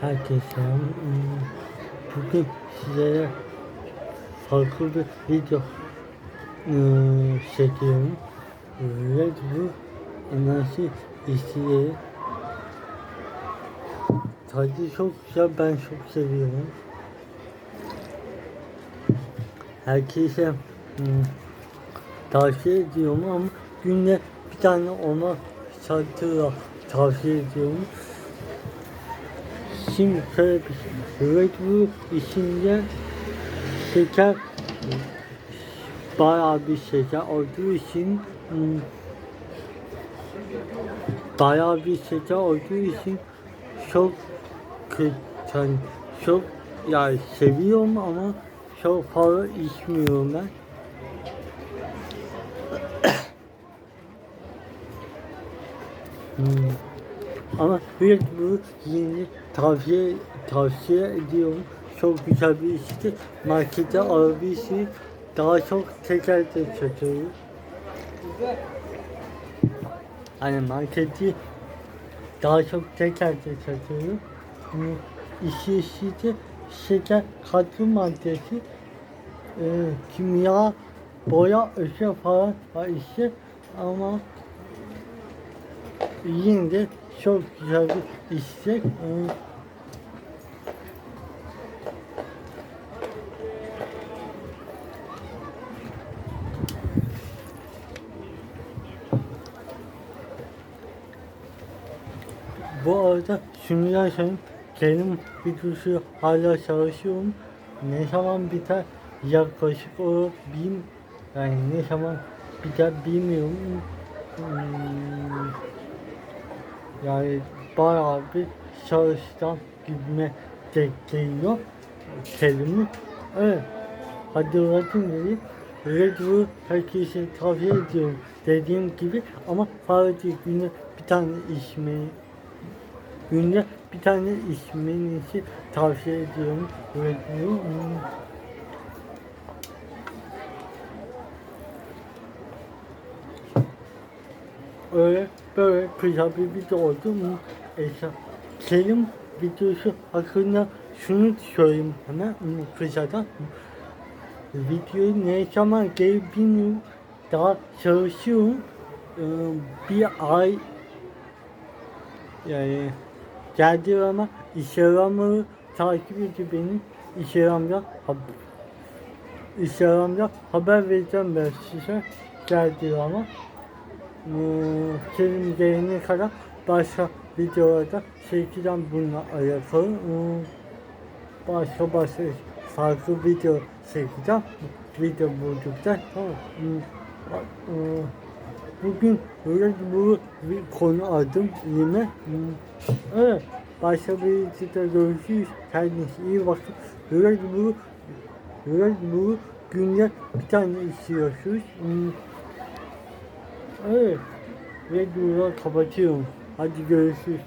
Herkese. Hmm, Bugün sizlere farklı bir video eee, çekiyorum. Red Bull enerji işçileri tadı çok güzel ben çok seviyorum. Herkese hmm, tavsiye ediyorum ama günde bir tane ona satıyor tavsiye ediyorum. Şimdi şöyle bir şey. Red Bull içinde şeker bayağı bir şeker olduğu için bayağı bir şeker olduğu için çok yani çok yani seviyorum ama çok fazla içmiyorum ben. Hmm. Ama Red Bull yeni tavsiye tavsiye ediyorum. Çok güzel bir işti. Markete alabilirsiniz. Daha çok teker de satıyor. Hani marketi daha çok teker de satıyor. Hmm, İşi işi de şeker katkı maddesi e, kimya boya ışığı falan var işte ama yine de çok güzel bir istek. Bu arada da söyleyeyim. Benim videosu hala çalışıyorum. Ne zaman biter yaklaşık olarak bin yani ne zaman biter bilmiyorum. Hmm, yani bayağı bir çalıştan gibime denk geliyor kelime. Evet. Uğraşın dedi. Red Bull herkese tavsiye ediyorum dediğim gibi ama sadece günde bir tane içmeyi günde bir tane içmenizi tavsiye ediyorum. Red Bull. Öyle böyle kısa bir video oldu mu? Selim videosu hakkında şunu söyleyeyim hemen kısadan. Videoyu ne zaman bilmiyorum. Daha çalışıyorum. Ee, bir ay yani geldi ama Instagram'ı takip ediyor beni. Instagram'da Instagram'da haber vereceğim ben size geldi ama film gelene kadar başka videolarda çekeceğim bununla alakalı. Başka başka farklı video çekeceğim. Video hmm, hmm, bugün böyle bu bir konu aldım. Hmm, Evet. Başka bir videoda görüşürüz. Kendinize iyi bakın. Böyle bu böyle bu günde bir tane istiyorsunuz. Evet. Ve durağı kapatıyorum. Hadi görüşürüz.